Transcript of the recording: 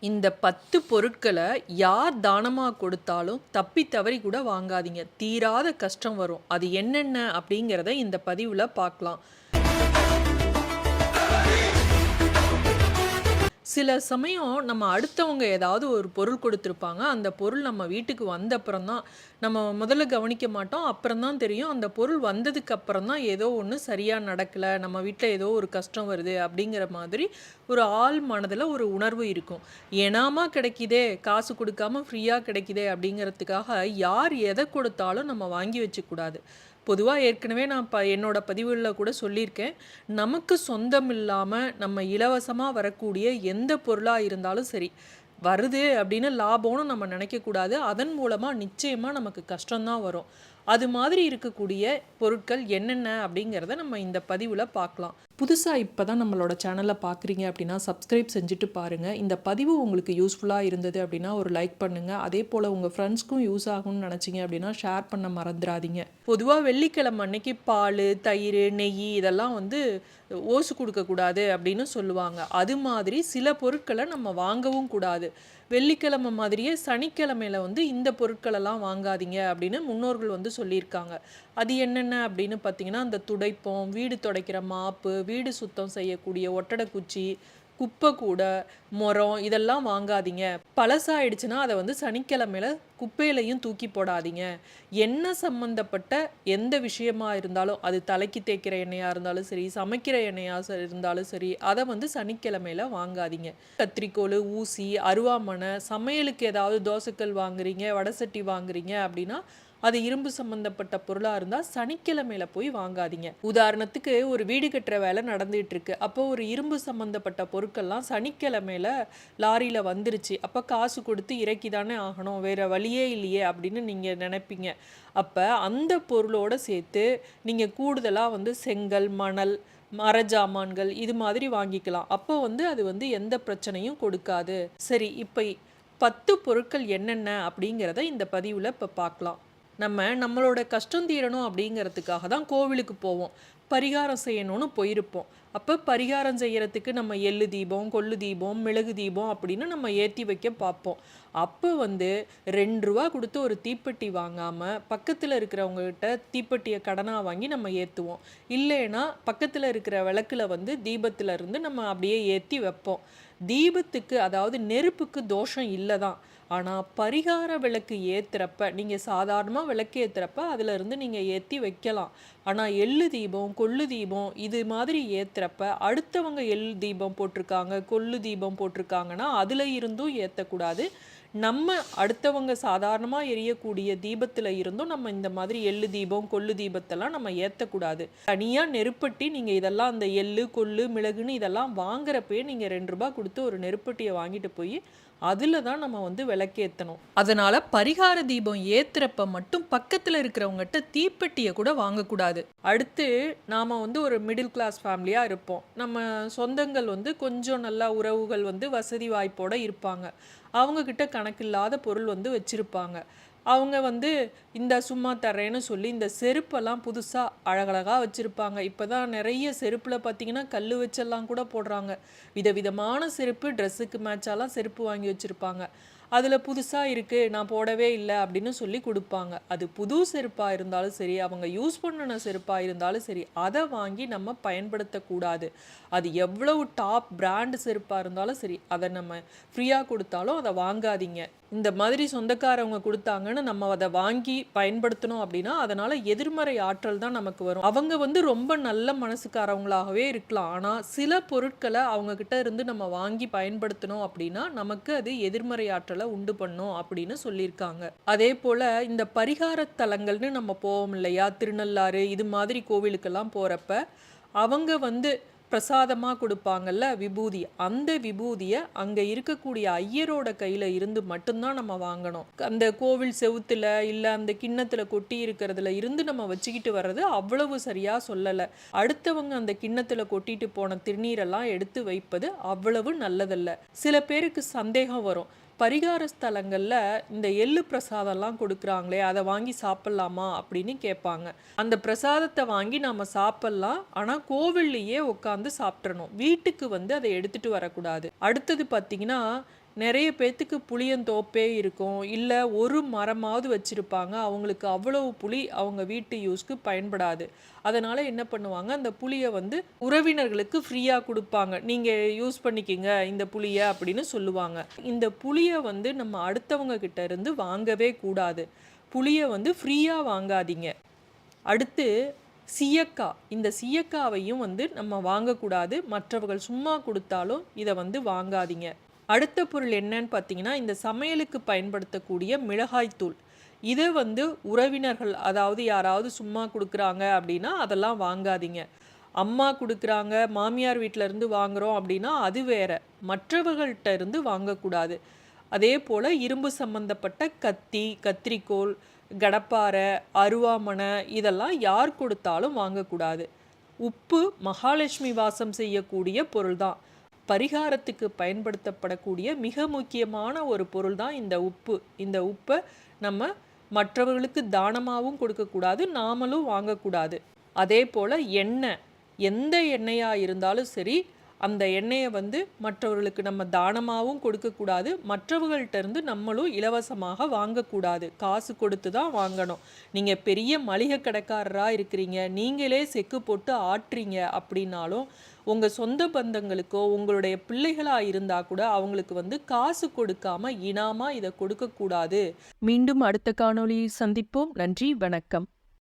இந்த பத்து பொருட்களை யார் தானமாக கொடுத்தாலும் தப்பி தவறி கூட வாங்காதீங்க. தீராத கஷ்டம் வரும். அது என்னென்ன அப்படிங்கிறத இந்த பதிவில் பார்க்கலாம். சில சமயம் நம்ம அடுத்தவங்க ஏதாவது ஒரு பொருள் கொடுத்துருப்பாங்க. அந்த பொருள் நம்ம வீட்டுக்கு வந்த அப்புறம் தான் நம்ம முதல்ல கவனிக்க மாட்டோம். அப்புறம் தான் தெரியும். அந்த பொருள் வந்ததுக்கு அப்புறம் தான் ஏதோ ஒன்று சரியாக நடக்கலை. நம்ம வீட்டில் ஏதோ ஒரு கஷ்டம் வருது அப்படிங்கிற மாதிரி ஒரு ஆள் மனதில் ஒரு உணர்வு இருக்கும். ஏனாமா கிடைக்குதே? காசு கொடுக்காம ஃப்ரீயாக கிடைக்குதே அப்படிங்கிறதுக்காக யார் எதை கொடுத்தாலும் நம்ம வாங்கி வச்சுக்கூடாது பொதுவாக ஏற்கனவே நான் ப என்னோட பதிவுகளில் கூட சொல்லியிருக்கேன். நமக்கு சொந்தம் இல்லாமல் நம்ம இலவசமாக வரக்கூடிய எந்த பொருளாக இருந்தாலும் சரி வருது அப்படின்னு லாபம்னு நம்ம நினைக்கக்கூடாது அதன் மூலமாக நிச்சயமாக நமக்கு கஷ்டம்தான் வரும். அது மாதிரி இருக்கக்கூடிய பொருட்கள் என்னென்ன அப்படிங்கிறத நம்ம இந்த பதிவில் பார்க்கலாம். புதுசாக இப்போ தான் நம்மளோட சேனலை பார்க்குறீங்க அப்படின்னா சப்ஸ்கிரைப் செஞ்சுட்டு பாருங்கள் இந்த பதிவு உங்களுக்கு யூஸ்ஃபுல்லாக இருந்தது அப்படின்னா ஒரு லைக் பண்ணுங்கள் அதே போல் உங்கள் ஃப்ரெண்ட்ஸ்க்கும் யூஸ் ஆகும்னு நினச்சிங்க அப்படின்னா ஷேர் பண்ண மறந்துடாதீங்க. பொதுவாக வெள்ளிக்கிழமை அன்னைக்கு பால் தயிர் நெய் இதெல்லாம் வந்து ஓசு கொடுக்கக்கூடாது அப்படின்னு சொல்லுவாங்க. அது மாதிரி சில பொருட்களை நம்ம வாங்கவும் கூடாது. வெள்ளிக்கிழமை மாதிரியே சனிக்கிழமையில வந்து இந்த பொருட்களெல்லாம் வாங்காதீங்க அப்படின்னு முன்னோர்கள் வந்து சொல்லியிருக்காங்க. அது என்னென்ன அப்படின்னு பார்த்தீங்கன்னா அந்த துடைப்பம் வீடு துடைக்கிற மாப்பு வீடு சுத்தம் செய்யக்கூடிய ஒட்டடக்குச்சி குப்பை கூட முறம் இதெல்லாம் வாங்காதீங்க. பழசாயிடுச்சுன்னா அதை வந்து சனிக்கிழமையில குப்பையிலையும் தூக்கி போடாதீங்க. எண்ணெய் சம்மந்தப்பட்ட எந்த விஷயமா இருந்தாலும் அது தலைக்கு தேய்க்கிற எண்ணெயாக இருந்தாலும் சரி சமைக்கிற எண்ணெயாக இருந்தாலும் சரி அதை வந்து சனிக்கிழமையில வாங்காதீங்க. கத்திரிக்கோல் ஊசி அருவாமனை சமையலுக்கு ஏதாவது தோசைக்கல் வாங்குறீங்க வடசட்டி வாங்குறீங்க அப்படின்னா அது இரும்பு சம்பந்தப்பட்ட பொருளாக இருந்தால் சனிக்கிழமையில போய் வாங்காதீங்க. உதாரணத்துக்கு ஒரு வீடு கட்டுற வேலை நடந்துகிட்டு இருக்கு அப்போ ஒரு இரும்பு சம்பந்தப்பட்ட பொருட்கள்லாம் சனிக்கிழமையில லாரியில் வந்துருச்சு. அப்போ காசு கொடுத்து இறக்கி தானே ஆகணும். வேற வழியே இல்லையே அப்படின்னு நீங்கள் நினைப்பீங்க. அப்போ அந்த பொருளோட சேர்த்து நீங்கள் கூடுதலாக வந்து செங்கல் மணல் மரஜாமான்கள் இது மாதிரி வாங்கிக்கலாம். அப்போ வந்து அது வந்து எந்த பிரச்சனையும் கொடுக்காது. சரி இப்போ பத்து பொருட்கள் என்னென்ன அப்படிங்கிறத இந்த பதிவில் இப்போ பார்க்கலாம். நம்ம நம்மளோட கஷ்டம் தீரணும் அப்படிங்கிறதுக்காக தான் கோவிலுக்கு போவோம். பரிகாரம் செய்யணும்னு போயிருப்போம். அப்போ பரிகாரம் செய்கிறதுக்கு நம்ம எள்ளு தீபம் கொள்ளு தீபம் மிளகு தீபம் அப்படின்னு நம்ம ஏற்றி வைக்க பார்ப்போம். அப்போ வந்து ரெண்டு ரூபா கொடுத்து ஒரு தீப்பெட்டி வாங்காமல் பக்கத்தில் இருக்கிறவங்ககிட்ட தீப்பெட்டியை கடனாக வாங்கி நம்ம ஏற்றுவோம் இல்லைன்னா பக்கத்தில் இருக்கிற விளக்கில் வந்து தீபத்தில் இருந்து நம்ம அப்படியே ஏற்றி வைப்போம். தீபத்துக்கு அதாவது நெருப்புக்கு தோஷம் இல்லை தான் ஆனால் பரிகார விளக்கு ஏற்றுறப்ப நீங்கள் சாதாரணமாக விளக்கு ஏற்றுறப்ப அதிலிருந்து நீங்கள் ஏற்றி வைக்கலாம். ஆனால் எள்ளு தீபம் கொள்ளு தீபம் இது மாதிரி ஏற்றுறப்ப அடுத்தவங்க எள் தீபம் போட்டிருக்காங்க கொள்ளு தீபம் போட்டிருக்காங்கன்னா அதில் இருந்தும் ஏற்றக்கூடாது நம்ம அடுத்தவங்க சாதாரணமாக எரியக்கூடிய தீபத்தில் இருந்தும் நம்ம இந்த மாதிரி எள்ளு தீபம் கொள்ளு தீபத்தெல்லாம் நம்ம ஏற்றக்கூடாது தனியாக நெருப்பட்டி நீங்கள் இதெல்லாம் அந்த எள்ளு கொள்ளு மிளகுன்னு இதெல்லாம் வாங்குறப்பே நீங்கள் ரெண்டு ரூபா கொடுத்து ஒரு நெருப்பட்டியை வாங்கிட்டு போய் அதில் தான் நம்ம வந்து விளக்கேற்றணும் அதனால் பரிகார தீபம் ஏற்றுறப்ப மட்டும் பக்கத்தில் இருக்கிறவங்ககிட்ட தீப்பெட்டியை கூட வாங்கக்கூடாது. அடுத்து நாம் வந்து ஒரு மிடில் கிளாஸ் ஃபேமிலியாக இருப்போம். நம்ம சொந்தங்கள் வந்து கொஞ்சம் நல்லா உறவுகள் வந்து வசதி வாய்ப்போடு இருப்பாங்க. அவங்கக்கிட்ட கணக்கில்லாத பொருள் வந்து வச்சுருப்பாங்க. அவங்க வந்து இந்த சும்மா தர்றேன்னு சொல்லி இந்த செருப்பெல்லாம் புதுசாக அழகழகாக வச்சுருப்பாங்க. இப்போ தான் நிறைய செருப்பில் பார்த்தீங்கன்னா கல் வச்செல்லாம் கூட போடுறாங்க. விதவிதமான செருப்பு ட்ரெஸ்ஸுக்கு மேட்சாலாம் செருப்பு வாங்கி வச்சுருப்பாங்க. அதில் புதுசாக இருக்குது நான் போடவே இல்லை அப்படின்னு சொல்லி கொடுப்பாங்க. அது புது செருப்பாக இருந்தாலும் சரி அவங்க யூஸ் பண்ணின செருப்பாக இருந்தாலும் சரி அதை வாங்கி நம்ம பயன்படுத்தக்கூடாது. அது எவ்வளவு டாப் பிராண்ட் செருப்பாக இருந்தாலும் சரி அதை நம்ம ஃப்ரீயாக கொடுத்தாலும் அதை வாங்காதீங்க. இந்த மாதிரி சொந்தக்காரவங்க கொடுத்தாங்கன்னு நம்ம அதை வாங்கி பயன்படுத்தணும் அப்படின்னா அதனால் எதிர்மறை ஆற்றல் தான் நமக்கு வரும். அவங்க வந்து ரொம்ப நல்ல மனசுக்காரவங்களாகவே இருக்கலாம். ஆனால் சில பொருட்களை அவங்கக்கிட்ட இருந்து நம்ம வாங்கி பயன்படுத்தணும் அப்படின்னா நமக்கு அது எதிர்மறை ஆற்றலை உண்டு பண்ணும் அப்படின்னு சொல்லியிருக்காங்க. அதே போல் இந்த பரிகார தலங்கள்னு நம்ம போவோம் இல்லையா? திருநள்ளாறு இது மாதிரி கோவிலுக்கெல்லாம் போகிறப்ப அவங்க வந்து பிரசாதமாக கொடுப்பாங்கல்ல விபூதி. அந்த விபூதியை அங்கே இருக்கக்கூடிய ஐயரோட கையில் இருந்து மட்டும்தான் நம்ம வாங்கணும். அந்த கோவில் செவுத்தில் இல்லை அந்த கிண்ணத்தில் கொட்டி இருக்கிறதுல இருந்து நம்ம வச்சுக்கிட்டு வர்றது அவ்வளவு சரியாக சொல்லலை. அடுத்தவங்க அந்த கிண்ணத்தில் கொட்டிட்டு போன திருநீரெல்லாம் எடுத்து வைப்பது அவ்வளவு நல்லதல்ல. சில பேருக்கு சந்தேகம் வரும். பரிகார ஸ்தலங்களில் இந்த எள்ளு பிரசாதம்லாம் கொடுக்குறாங்களே அதை வாங்கி சாப்பிட்லாமா அப்படின்னு கேட்பாங்க. அந்த பிரசாதத்தை வாங்கி நாம் சாப்பிட்லாம். ஆனால் கோவில்லையே உட்காந்து சாப்பிட்றணும் வீட்டுக்கு வந்து அதை எடுத்துகிட்டு வரக்கூடாது. அடுத்தது பார்த்திங்கன்னா நிறைய பேர்த்துக்கு புளியந்தோப்பே இருக்கும். இல்லை ஒரு மரமாவது வச்சுருப்பாங்க. அவங்களுக்கு அவ்வளவு புளி அவங்க வீட்டு யூஸ்க்கு பயன்படாது. அதனால் என்ன பண்ணுவாங்க? அந்த புளியை வந்து உறவினர்களுக்கு ஃப்ரீயாக கொடுப்பாங்க. நீங்கள் யூஸ் பண்ணிக்கிங்க இந்த புளியை அப்படின்னு சொல்லுவாங்க. இந்த புளியை வந்து நம்ம அடுத்தவங்க கிட்ட இருந்து வாங்கவே கூடாது. புளியை வந்து ஃப்ரீயாக வாங்காதீங்க. அடுத்து சீயக்காய். இந்த சீயக்காவையும் வந்து நம்ம வாங்கக்கூடாது. மற்றவர்கள் சும்மா கொடுத்தாலும் இதை வந்து வாங்காதீங்க. அடுத்த பொருள் என்னன்னு பார்த்தீங்கன்னா இந்த சமையலுக்கு பயன்படுத்தக்கூடிய மிளகாய்த்தூள் இதை வந்து உறவினர்கள் அதாவது யாராவது சும்மா கொடுக்குறாங்க அப்படின்னா அதெல்லாம் வாங்காதீங்க. அம்மா கொடுக்குறாங்க மாமியார் வீட்ல இருந்து வாங்குறோம் அப்படின்னா அது வேற. மற்றவர்கள்ட்ட இருந்து வாங்கக்கூடாது. அதே போல் இரும்பு சம்பந்தப்பட்ட கத்தி கத்திரிக்கோல் கடப்பாரை அருவாமனை இதெல்லாம் யார் கொடுத்தாலும் வாங்கக்கூடாது. உப்பு மகாலட்சுமி வாசம் செய்யக்கூடிய பொருள் தான். பரிகாரத்துக்கு பயன்படுத்தப்படக்கூடிய மிக முக்கியமான ஒரு பொருள் தான் இந்த உப்பு. இந்த உப்பை நம்ம மற்றவர்களுக்கு தானமாகவும் கொடுக்கக்கூடாது நாமளும் வாங்கக்கூடாது. அதே போல் எண்ணெய் எந்த எண்ணெயாக இருந்தாலும் சரி அந்த எண்ணெயை வந்து மற்றவர்களுக்கு நம்ம தானமாகவும் கொடுக்கக்கூடாது. மற்றவர்கள்ட்டருந்து நம்மளும் இலவசமாக வாங்கக்கூடாது. காசு கொடுத்து தான் வாங்கணும். நீங்கள் பெரிய மளிகை கடைக்காரராக இருக்கிறீங்க. நீங்களே செக்கு போட்டு ஆட்டுறீங்க அப்படின்னாலும் உங்கள் சொந்த பந்தங்களுக்கோ உங்களுடைய பிள்ளைகளாக இருந்தால் கூட அவங்களுக்கு வந்து காசு கொடுக்காம இனாமாக இதை கொடுக்கக்கூடாது. மீண்டும் அடுத்த காணொலியை சந்திப்போம். நன்றி வணக்கம்.